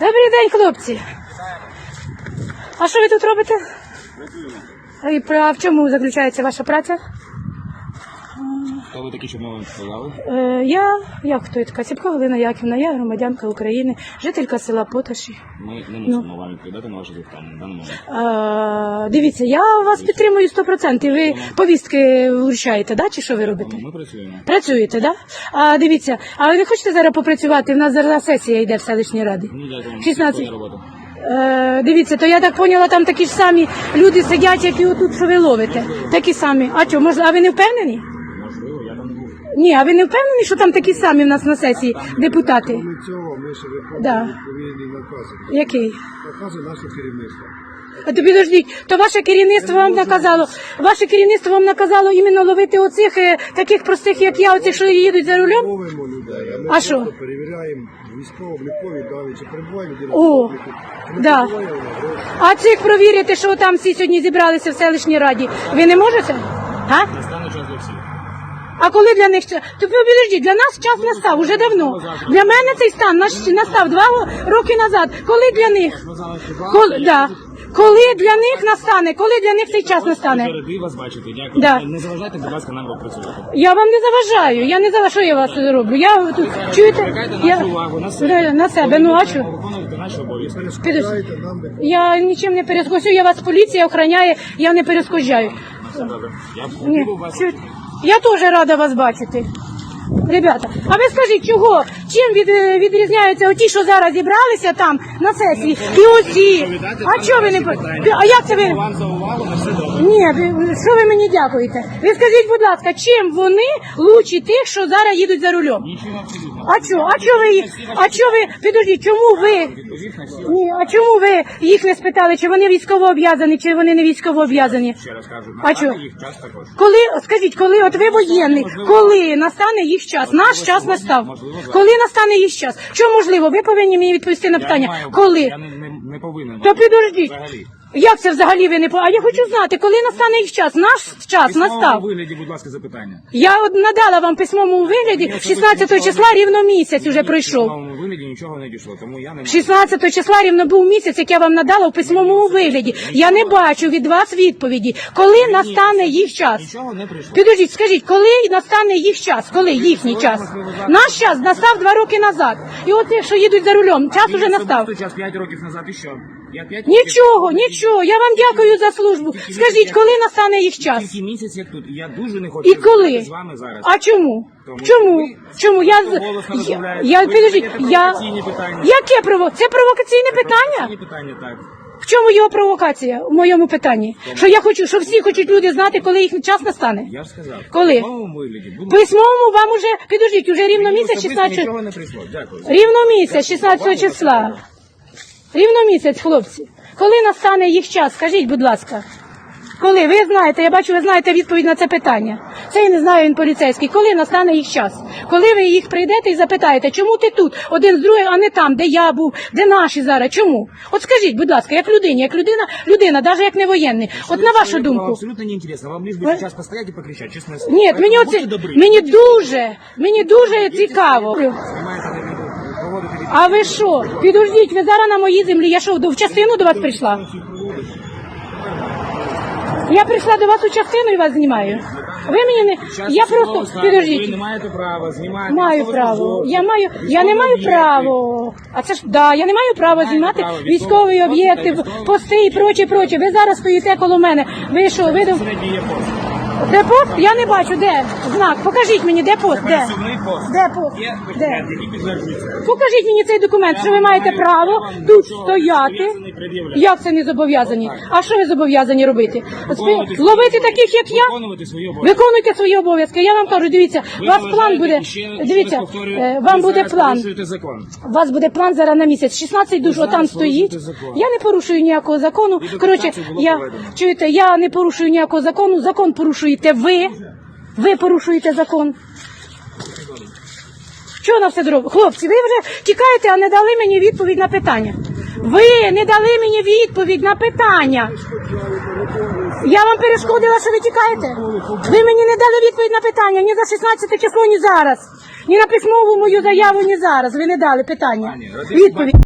Добрий день, хлопці. А що ви тут робите? А А в чому заключається ваша праця? Хто ви такі, щоб ми сказали? Е, я, як хто я така, Сіпко Галина Яківна, я громадянка України, жителька села Поташі. Ми не Ну. мусимо вам відповідати на ваше запитання на даний момент. Е, дивіться, я вас підтримую 100%. Ви повістки вручаєте, да? чи що ви робите? Ми працюємо. Працюєте, да? А дивіться, а ви не хочете зараз попрацювати? У нас зараз сесія йде в селищній раді. Ні, дякую. 16. Робота. Е, дивіться, то я так поняла, там такі ж самі люди сидять, як і отут, що ви ловите. Такі самі. А що, може, а ви не впевнені? Можливо, я там не був. Ні, а ви не впевнені, що там такі самі в нас на сесії депутати? Ми цього ми ще виконуємо відповідні накази. Який? Накази нашого керівництва. А то підождіть, то ваше керівництво вам наказало, ваше керівництво вам наказало іменно ловити оцих е, таких простих, як я, оцих, що їдуть за рулем? Мовимо людей, а ми А просто що? перевіряємо військово-облікові дані, чи перебуває людина О, обліку, чи не да. перебуває вона в. А цих провірити, що там всі сьогодні зібралися в селищній раді, ви не можете? А? Настане час для всіх. А коли для них час? То ви для нас час настав уже давно. Для мене цей стан наш- настав два роки назад. Коли для них? Коли, да. коли для них настане? Коли для них цей час настане? вас бачити. Дякую. Да. Не заважайте, будь ласка, нам працювати. Я вам не заважаю. Я не заважаю, що я вас роблю. Я тут чуєте? Я нашу увагу на себе. На себе. Ну а що? Наші обов'язки. Підожди. Нам Я нічим не перескочу. Я вас поліція охороняє, я не перескочаю. Я б Ні, Я теж рада вас бачити. Ребята, а ви скажіть, чого? Чим від, е, відрізняються оті, що зараз зібралися там на сесії, і оці? А чого ви не по- А як це ви? Вам за увагу на все добре. Ні, ви- що ви мені дякуєте? Ви скажіть, будь ласка, чим вони лучші тих, що зараз їдуть за рулем? Нічого абсолютно. А чого? А чого ви їх? А чого ви? Підождіть, чому ви? Відповів на всі. Ні, а чому ви їх не спитали, чи вони військово обв'язані, чи вони не військово обв'язані? Ще раз кажу, А чого? їх час також. Коли, скажіть, коли от ви воєнний, коли настане їх час? Наш час настав. Коли настане їх час? Що можливо? Ви повинні мені відповісти на питання. Коли? Я не, не, не повинен. То підождіть. Взагалі. Як це взагалі ви не по? А я хочу знати, коли настане їх час? Наш час письмовому настав. вигляді, будь ласка, запитання. Я от надала вам письмовому вигляді 16 числа рівно місяць уже В пройшов. письмовому вигляді нічого не дійшло, тому я не можу. 16 числа рівно був місяць, як я вам надала в письмовому вигляді. Я не бачу від вас відповіді, коли настане їх час. Нічого не прийшло. Підождіть, скажіть, коли настане їх час? Коли їхній час? Наш час настав два роки назад. І от ті, що їдуть за рулем, час уже настав. Час 5 років назад і що? Я 5 Нічого, нічого. Я вам дякую за службу. Скажіть, коли настане їх час? Тільки місяць як тут. І я дуже не хочу І коли? з вами зараз. А чому? Тому Чому? ви Чому? Я з- голосно я, розмовляєте. я Ви підождіть, задаєте я провокаційні питання. яке прово? Це провокаційне питання? Питання так. В чому його провокація у моєму питанні? Що я хочу, що всі хочуть люди знати, коли їх час настане? Я ж сказав. Коли? В письмовому вигляді. Будь письмовому вам уже підождіть, уже рівно місяць особисто 16 Нічого не прийшло. Дякую. рівно місяць 16 числа. Рівно місяць, хлопці. Коли настане їх час? Скажіть, будь ласка. Коли ви знаєте, я бачу, ви знаєте відповідь на це питання. Це я не знаю, він поліцейський. Коли настане їх час? Коли ви їх прийдете і запитаєте, чому ти тут, один з другим, а не там, де я був, де наші зараз? Чому? От скажіть, будь ласка, як людині, як людина, людина, навіть як не воєнний. От на вашу Вам думку. абсолютно не интересно. Вам лишь бы Ви- сейчас постоять и покричать, честное слово. Ні, Поэтому мені будьте оце добры. мені дуже, мені дуже цікаво. Від- А ви що? Підождіть, ви зараз на моїй землі. Я що, до- в частину до вас прийшла? Я прийшла до вас у частину і вас знімаю. Ви мені не. Я просто. Ви підождіть. не маєте права знімати. Маю право. Я маю. Я не маю права. А це ж да, я не маю права Маєте знімати право. військові об'єкти, пости і проче, проче. Ви зараз стоїте коло мене. Ви що, ви пост. Де пост? Я не бачу, де знак. Покажіть мені, де пост, де? Пост. Де пост? Де? Покажіть мені цей документ, що ви маєте право тут стояти. Як це не зобов'язані? А що ви зобов'язані робити? Ловити таких, як я? Виконуйте свої обов'язки. Я вам кажу, дивіться, у вас план буде. Дивіться, е, вам буде план. У вас буде план зараз на місяць. 16 душ отам стоїть. Я не порушую ніякого закону. Коротше, я чуєте, я не порушую ніякого закону. Закон порушуєте ви. Ви порушуєте закон. Чого на все дорогу? Хлопці, ви вже тікаєте, а не дали мені відповідь на питання. Ви не дали мені відповідь на питання. Я вам перешкодила, що ви тікаєте? Ви мені не дали відповідь на питання ні за 16 число, ні зараз. Ні на письмову мою заяву, ні зараз. Ви не дали питання. Відповідь.